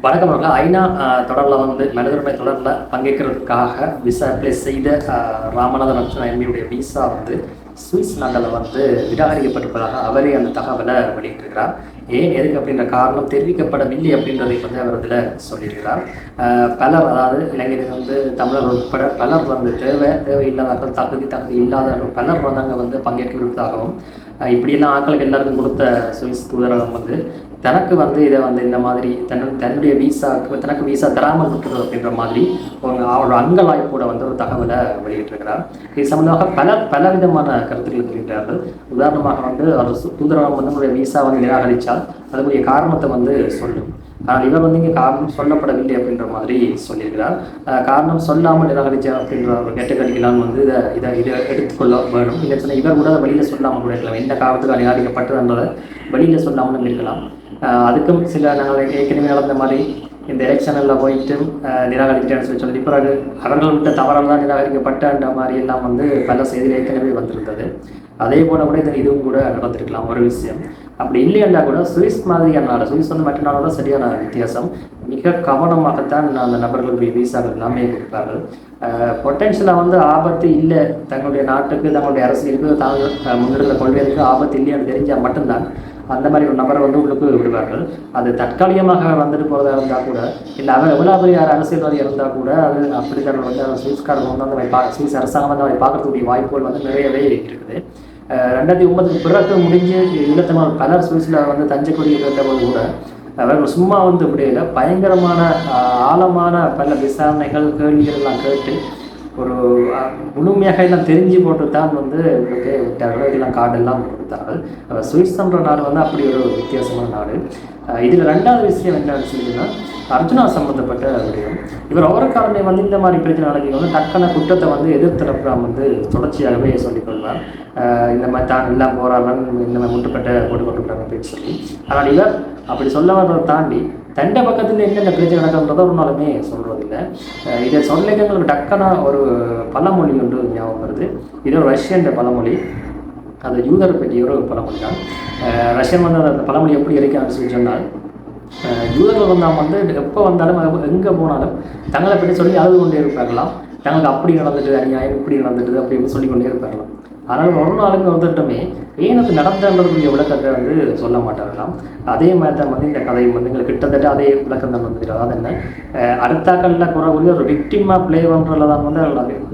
வணக்கம் அவர்கள். ஐநா தொடரில் வந்து மனிதர்மை தொடரில் பங்கேற்கிறதுக்காக விசா அப்ளை செய்த அஹ், ராமநாதன் அர்ச்சனா எம்பியுடைய விசா வந்து சுவிஸ் நாட்டில் வந்து நிராகரிக்கப்பட்டிருப்பதாக அவரே அந்த தகவலை வெளியிட்டிருக்கிறார். ஏன் எதுக்கு அப்படின்ற காரணம் தெரிவிக்கப்படவில்லை அப்படின்றதை வந்து அவர் இதில் சொல்லியிருக்கிறார். பலர் அதாவது இளைஞர்கள் வந்து தமிழர் உட்பட பலர் வந்து தேவை தேவையில்லாதவர்கள் தகுதி தகுதி இல்லாதவர்கள் பலர் வந்து அங்கே வந்து பங்கேற்கிறதாகவும் இப்படியெல்லாம் ஆட்களுக்கு எல்லாருக்கும் கொடுத்த சுவிஸ் தூதரகம் வந்து தனக்கு வந்து இதை வந்து இந்த மாதிரி தன் தன்னுடைய வீசாவுக்கு தனக்கு வீசா தராமல் இருக்கிறது அப்படின்ற மாதிரி ஒரு அவரோட அங்கலாய்ப்போட வந்து ஒரு தகவலை வெளியிட்டிருக்கிறார். இது சம்பந்தமாக பல பல விதமான கருத்துக்கள் வெளியிட்டார்கள். உதாரணமாக வந்து அவர் தூதரகம் வந்து நம்மளுடைய வீசா வந்து நிராகரித்தால் அதனுடைய காரணத்தை வந்து சொல்லும் ஆனால் இவர் வந்து இங்கே காரணம் சொல்லப்படவில்லை அப்படின்ற மாதிரி சொல்லியிருக்கிறார். காரணம் சொல்லாமல் நிராகரிச்சா அப்படின்ற ஒரு கேட்டகரிக்கெல்லாம் வந்து இதை இதை இதை எடுத்துக்கொள்ள வேணும் இல்லை சொன்ன இவர் கூட வெளியில் சொல்லாமல் கூட இருக்கலாம். எந்த காரணத்துக்கு நிராகரிக்கப்பட்டதுன்றதை வெளியில் சொல்லாமலும் இருக்கலாம். அதுக்கும் சில நாங்கள் ஏற்கனவே நடந்த மாதிரி இந்த எலெக்ஷனில் போயிட்டு நிராகரிக்கிட்டேன்னு சொல்லி சொல்லி பிறகு அவர்கள் விட்ட தவறால் தான் நிராகரிக்கப்பட்டன்ற மாதிரி எல்லாம் வந்து பல செய்திகள் ஏற்கனவே வந்திருந்தது. அதே போல கூட இந்த இதுவும் கூட நடந்திருக்கலாம். ஒரு விஷயம். அப்படி இல்லையா கூட சுவிஸ் மாதிரியான நாடு சுவிஸ் வந்து மற்ற நாடோட சரியான வித்தியாசம். மிக கவனமாகத்தான் அந்த நபர்களுக்கு விசாக்கள் எல்லாமே கொடுப்பார்கள் பொட்டென்ஷியலாக வந்து ஆபத்து இல்லை. தங்களுடைய நாட்டுக்கு தங்களுடைய அரசியலுக்கு தாங்கள் முன்னெடுத்த கொள்கைகளுக்கு ஆபத்து இல்லைன்னு தெரிஞ்சால் மட்டும்தான் அந்த மாதிரி ஒரு நபரை வந்து உள்ளுக்கு விடுவார்கள். அது தற்காலிகமாக வந்துட்டு போகிறதா இருந்தால் கூட இல்லை அவர் எவ்வளோ பெரிய அரசியல்வாதி இருந்தால் கூட அது அப்படி தான் வந்து அந்த சுவிஸ்காரங்க வந்து அந்த மாதிரி பா சுவிஸ் அரசாங்கம் வந்து அவரை பார்க்கறதுக்கூடிய வாய்ப்புகள் வந்து நிறையவே இருக்குது ரெண்டாயிரத்தி ஒன்பதுக்கு பிறகு முடிஞ்சு ஈழத்தமிழ் பலர் சுவிஸில் வந்து தஞ்சக்குடி இருந்தபோது கூட அவர்கள் சும்மா வந்து முடியல பயங்கரமான ஆழமான பல விசாரணைகள் கேள்விகள் எல்லாம் கேட்டு ஒரு முழுமையாக எல்லாம் தெரிஞ்சு போட்டு தான் வந்து உங்களுக்கு விட்டார்கள். இதெல்லாம் கார்டெல்லாம் கொடுத்தார்கள். அஹ் சுவிஸ்ன்ற நாடு வந்து அப்படி ஒரு வித்தியாசமான நாடு. இதில் ரெண்டாவது விஷயம் என்னன்னு சொல்லிங்கன்னா அர்ஜுனா சம்மந்தப்பட்ட விடயம். இவர் ஒவ்வொருக்காரமே வந்து இந்த மாதிரி பிரச்சனை நடக்கி வந்து டக்கான குற்றத்தை வந்து எதிர்த்தரப்புறம் வந்து தொடர்ச்சியாகவே சொல்லிக்கொள்வார் இந்த மாதிரி தான் எல்லாம் போராடுறாங்க இந்த மாதிரி முட்டுப்பட்ட போட்டு கொண்டு அப்படின்னு சொல்லி. ஆனால் இவர் அப்படி சொல்ல வர்றதை தாண்டி தண்டை பக்கத்தில் என்னென்ன பிரச்சனை நடக்குன்றதை ஒரு நாளுமே சொல்றதில்லை. அஹ் இதை சொல்லிக்க எங்களுக்கு டக்கான ஒரு பழமொழி ஒன்று ஞாபகம் வருது. இது ஒரு ரஷ்யன் பழமொழி. அது யூதரை பற்றிய ஒரு பழமொழி தான் ரஷ்யன் வந்து அந்த பழமொழி எப்படி இருக்கான்னு சொல்லி சொன்னால் யூதர்கள் வந்து வந்து எப்போ வந்தாலும் எங்கே போனாலும் தங்களை பற்றி சொல்லி அழுது கொண்டே இருப்பார்களாம். தங்களுக்கு அப்படி நடந்துட்டு அநியாயம் இப்படி நடந்துட்டு அப்படி சொல்லி கொண்டே இருப்பார்களாம். ஆனால் ஒரு நாளுக்கு வந்துட்டுமே. ஏன் அது நடந்தன்றதுடைய விளக்கத்தை வந்து சொல்ல மாட்டார்களாம். அதே மாதிரி தான் வந்து இந்த கதையும் வந்து எங்களுக்கு கிட்டத்தட்ட அதே விளக்கம் தான் வந்து அதாவது என்ன? அஹ் அடுத்தாக்கல்ல ஒரு விக்டிமாக ப்ளே பண்ணுறதுல தான் வந்து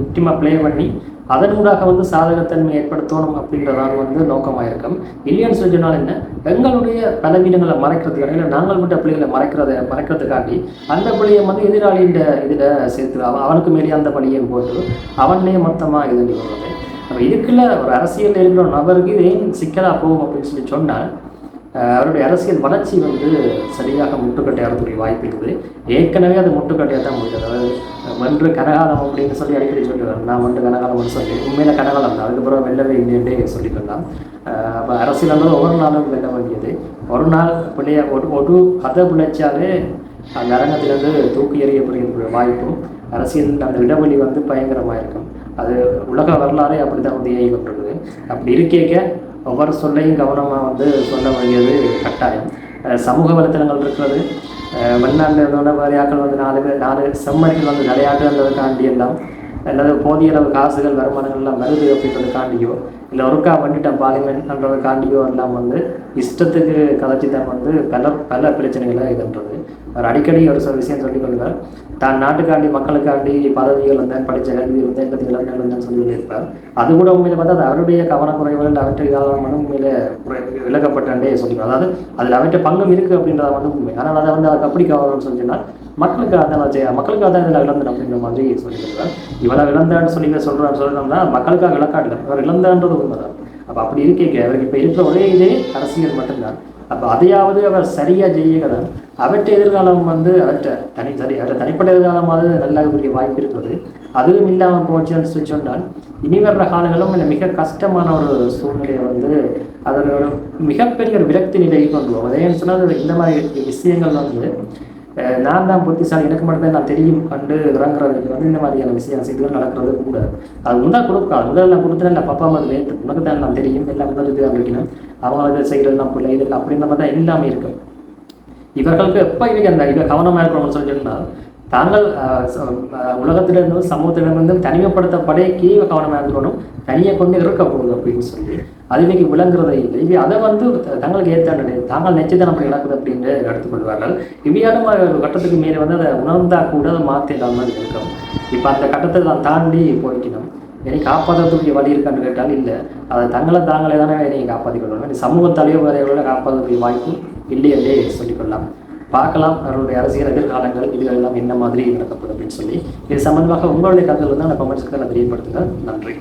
விக்டிமாக ப்ளே பண்ணி அதனூடாக வந்து சாதகத்தன்மை ஏற்படுத்தணும் அப்படின்றதான் வந்து நோக்கமாக இருக்கும் இல்லைன்னு சொல்லி சொன்னால் என்ன? எங்களுடைய பலவீனங்களை மறைக்கிறதுக்காக இல்லை நாங்கள் விட்ட பிள்ளைகளை மறைக்கிறத மறைக்கிறதுக்காண்டி அந்த பிள்ளையை வந்து எதிராளியின் இதில் சேர்த்து அவனுக்கு மேலே அந்த பணியை போட்டு அவனே மொத்தமாக இது பண்ணி வருவது அப்போ இதுக்குள்ள ஒரு அரசியல் இருக்கிற ஒரு நபருக்கு இது ஏன் சிக்கலாக போகும் அப்படின்னு சொல்லி சொன்னால் அவருடைய அரசியல் வளர்ச்சி வந்து சரியாக முட்டுக்கட்டையாடக்கூடிய வாய்ப்பு இருக்குது. ஏற்கனவே அது முட்டுக்கட்டையாக தான் முடியுது அதாவது மன்று கனகாலம் அப்படின்னு சொல்லி அடிக்கடி சொல்லுவார். நான் மன்று கனகாலம்னு சொல்லி. உண்மையில கனகாலம் தான். அதுக்கப்புறம் வெல்லவே இல்லைன்றே சொல்லிக்கலாம் அப்போ அரசியல் ஒவ்வொரு நாளும் வெல்ல வேண்டியது. ஒரு நாள் பிள்ளைய ஒரு ஒரு கதை பிழைச்சாலே அந்த அரங்கத்திலிருந்து தூக்கி எறியப்படுகிற வாய்ப்பும் அரசியல் அந்த இடைவெளி வந்து பயங்கரமாக இருக்கும். அது உலக வரலாறே அப்படி தான் வந்து இயங்கி அப்படி இருக்கேக்க ஒவ்வொரு சொல்லையும் கவனமாக வந்து சொல்ல வேண்டியது கட்டாயம். சமூக வலைத்தளங்கள் இருக்கிறது. வெளிநாட்டில் இருந்தோட வேறு வந்து நாலு பேர் நாலு செம்மணிகள் வந்து விளையாட்டுன்றதுக்காண்டி எல்லாம் அல்லது போதிய அளவு காசுகள் வருமானங்கள்லாம் வருது அப்படின்றதுக்காண்டியோ இல்லை ஒருக்கா வந்துட்டேன் பார்லிமெண்ட்ன்றதுக்காண்டியோ எல்லாம் வந்து இஷ்டத்துக்கு கதைச்சி தான் வந்து பல பல பிரச்சனைகளை இதுன்றது அவர் அடிக்கடி ஒரு சில விஷயம் சொல்லிக் கொள்வார். தான் நாட்டுக்காண்டி மக்களுக்காண்டி பதவிகள் வந்தேன் படித்த கல்வி வந்தேன் பற்றி இளங்கள் வந்தேன் சொல்லி இருப்பார் அது கூட உண்மையில பார்த்தா அது அவருடைய கவனக்குறைவுகள் அவற்றை காரணமான உண்மையில குறை- சொல்லிக்கலாம் அதாவது அதில் அவற்றை பங்கம் இருக்குது அப்படின்றத வந்து உண்மை. ஆனால் அதை வந்து அதுக்கு அப்படி கவனம்னு சொன்னால் மக்களுக்கு அதான் செய்ய மக்களுக்காக தான் இதில் இழந்தேன் அப்படின்ற மாதிரி சொல்லியிருக்கிறார் இவ்வளோ இழந்தான்னு சொல்லி சொல்கிறான்னு சொல்லணும்னா மக்களுக்காக இழக்காட்டில் அவர் இழந்தான்றது உண்மைதான். அப்போ அப்படி இருக்கே அவருக்கு இப்போ இருக்கிற ஒரே இதே அரசியல் மட்டும்தான். அப்போ அதையாவது அவர் சரியாக செய்யதான் அவற்றை எதிர்காலம் வந்து அவற்றை தனி சரி அவற்றை தனிப்பட்ட எதிர்காலமாவது நல்லாகக்கூடிய வாய்ப்பு இருக்கிறது அதுவும் இல்லாமல் போச்சுன்னு சொல்லி சொன்னால் இனி வர்ற காலங்களும் இல்லை மிக கஷ்டமான ஒரு சூழ்நிலையை வந்து அதனோட மிகப்பெரிய ஒரு விரக்தி நிலையை கொண்டு வரும் அதே சொன்னால் இந்த மாதிரி விஷயங்கள் வந்து நான் தான் புத்திசாலி எனக்கு மட்டும்தான் நான் தெரியும் கண்டு இறங்குறதுக்கு வந்து இந்த மாதிரியான விஷயம். செய்திகள் நடக்கிறது கூட. அது முதல் கொடுக்காது முதல்ல கொடுத்தா இல்லை பப்பா மாதிரி நேற்று உனக்கு தான் நான் தெரியும். எல்லாம் முதல் இது அப்படின்னா அவங்களுக்கு செய்கிறது பிள்ளை இது அப்படின்ற மாதிரி தான் எல்லாமே இருக்கும் இவர்களுக்கு எப்போ இவங்க அந்த இவ கவனமாக இருக்கணும்னு சொல்லி சொன்னால் தாங்கள் ச- உலகத்திலிருந்தும் சமூகத்திலிருந்தும் தனிமைப்படுத்தப்படைக்கு கவனமாக இருக்கணும் தனியை கொண்டு இருக்கக்கூடாது அப்படின்னு சொல்லி. அது இன்னைக்கு விளங்குறதே இல்லை. இவை அதை வந்து தங்களுக்கு ஏற்ற தாங்கள் நெச்சுதான் நம்ம இழக்குது அப்படின்னு எடுத்துக்கொள்வார்கள் இவையான ஒரு கட்டத்துக்கு மேலே வந்து அதை உணர்ந்தா கூட அதை மாற்றிடாமல் இருக்கும். இப்போ அந்த கட்டத்தை தான் தாண்டி போய்க்கணும். என்னை காப்பாற்றக்கூடிய வழி இருக்கான்னு கேட்டால் இல்லை. அதை தங்களை தாங்களே தானே என்னை காப்பாற்றிக்கொள்ளணும் சமூக தலைவர்களை காப்பாற்றக்கூடிய வாய்ப்பு இல்லை என்றே சொல்லிக்கொள்ளலாம். பார்க்கலாம் அவருடைய அரசியல் எதிர்காலங்கள் இதுகள் எல்லாம் என்ன மாதிரி நடக்கப்படும் அப்படின்னு சொல்லி இது சம்பந்தமாக உங்களுடைய கருத்துக்கள் தான் அந்த கமெண்ட்ஸ்க்கு தெரியப்படுத்துங்க நன்றி.